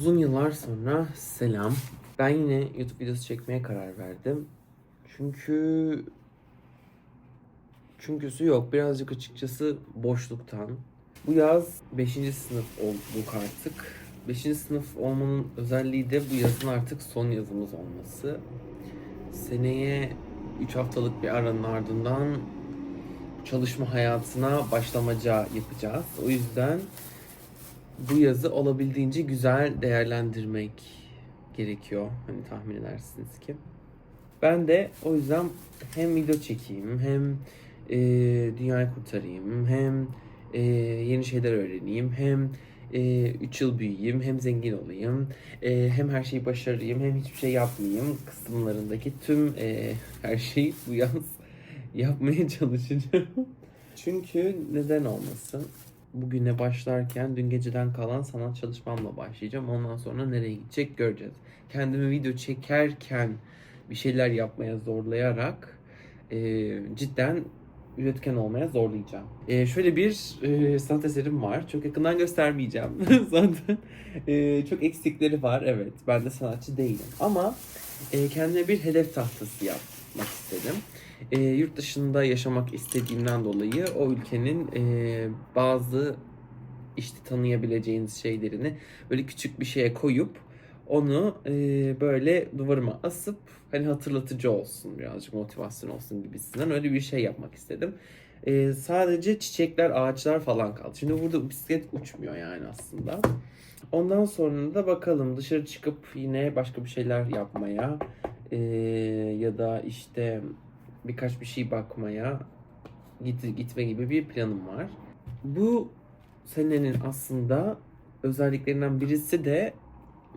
Uzun yıllar sonra selam. Ben yine YouTube videosu çekmeye karar verdim. Çünkü çünküsü yok. Birazcık açıkçası boşluktan. Bu yaz 5. sınıf olduk artık. 5. sınıf olmanın özelliği de bu yazın artık son yazımız olması. Seneye 3 haftalık bir aranın ardından çalışma hayatına başlamaca yapacağız. O yüzden bu yazı olabildiğince güzel değerlendirmek gerekiyor. Hani tahmin edersiniz ki. Ben de o yüzden hem video çekeyim hem e, dünyayı kurtarayım hem e, yeni şeyler öğreneyim hem 3 yıl büyüyeyim hem zengin olayım e, hem her şeyi başarayım hem hiçbir şey yapmayayım kısımlarındaki tüm e, her şeyi bu yaz yapmaya çalışacağım. Çünkü neden olmasın? Bugüne başlarken dün geceden kalan sanat çalışmamla başlayacağım. Ondan sonra nereye gidecek göreceğiz. Kendimi video çekerken bir şeyler yapmaya zorlayarak e, cidden üretken olmaya zorlayacağım. E, şöyle bir e, sanat eserim var. Çok yakından göstermeyeceğim. Zaten e, çok eksikleri var. Evet ben de sanatçı değilim. Ama e, kendime bir hedef tahtası yapmak istedim. E, yurt dışında yaşamak istediğimden dolayı o ülkenin e, bazı işte tanıyabileceğiniz şeylerini böyle küçük bir şeye koyup onu e, böyle duvarıma asıp hani hatırlatıcı olsun birazcık motivasyon olsun gibisinden öyle bir şey yapmak istedim. E, sadece çiçekler, ağaçlar falan kaldı. Şimdi burada bisiklet uçmuyor yani aslında. Ondan sonra da bakalım dışarı çıkıp yine başka bir şeyler yapmaya e, ya da işte birkaç bir şey bakmaya git, gitme gibi bir planım var. Bu senenin aslında özelliklerinden birisi de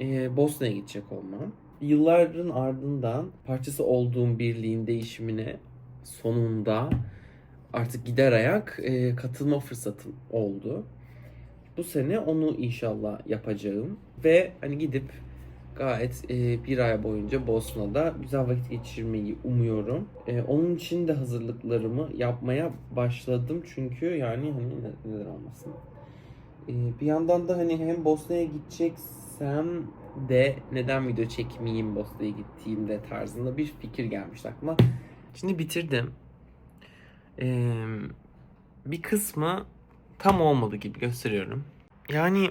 e, Bosna'ya gidecek olmam. Yılların ardından parçası olduğum birliğin değişimine sonunda artık gider ayak e, katılma fırsatım oldu. Bu sene onu inşallah yapacağım ve hani gidip gayet e, bir ay boyunca Bosna'da güzel vakit geçirmeyi umuyorum. E, onun için de hazırlıklarımı yapmaya başladım çünkü yani hani ne- neden olmasın. E, bir yandan da hani hem Bosna'ya gideceksem de neden video çekmeyeyim Bosna'ya gittiğimde tarzında bir fikir gelmişti aklıma. Şimdi bitirdim. E, bir kısmı tam olmadı gibi gösteriyorum. Yani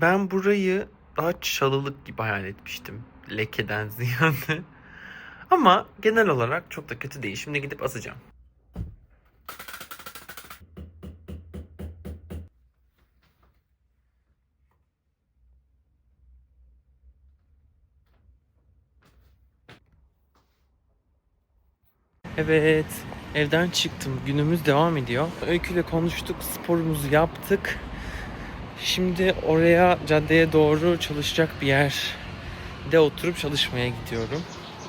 ben burayı daha çalılık gibi hayal etmiştim. Lekeden ziyade. Ama genel olarak çok da kötü değil. Şimdi gidip asacağım. Evet, evden çıktım. Günümüz devam ediyor. Öyküyle konuştuk, sporumuzu yaptık. Şimdi oraya caddeye doğru çalışacak bir yerde oturup çalışmaya gidiyorum.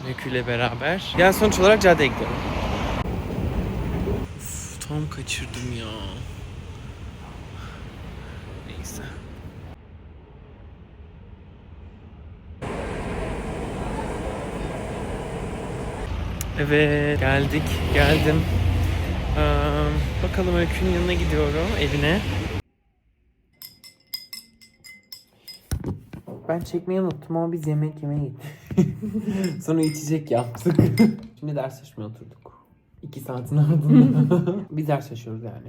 Öyküyle beraber. Yani sonuç olarak caddeye gidiyorum. Uf, tam kaçırdım ya. Neyse. Evet geldik geldim. Ee, bakalım Öykü'nün yanına gidiyorum evine. Ben çekmeyi unuttum ama biz yemek yemeye gittik. Sonra içecek yaptık. Şimdi ders çalışmaya oturduk. İki saatin ardından. biz ders çalışıyoruz yani.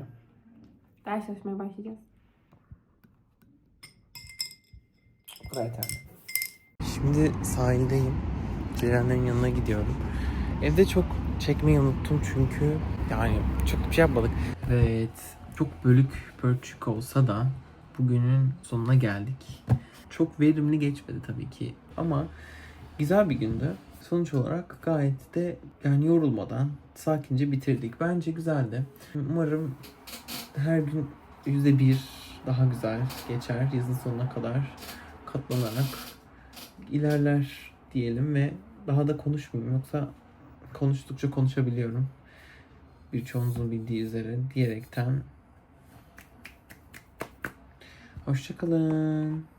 Ders çalışmaya başlayacağız. Bu kadar yeterli. Şimdi sahildeyim. Cerenlerin yanına gidiyorum. Evde çok çekmeyi unuttum çünkü yani çok bir şey yapmadık. Evet. Çok bölük pörçük olsa da bugünün sonuna geldik. Çok verimli geçmedi tabii ki ama güzel bir gündü. Sonuç olarak gayet de yani yorulmadan sakince bitirdik. Bence güzeldi. Umarım her gün yüzde bir daha güzel geçer yazın sonuna kadar katlanarak ilerler diyelim ve daha da konuşmayayım yoksa konuştukça konuşabiliyorum. Birçoğunuzun bildiği üzere diyerekten Hoşçakalın.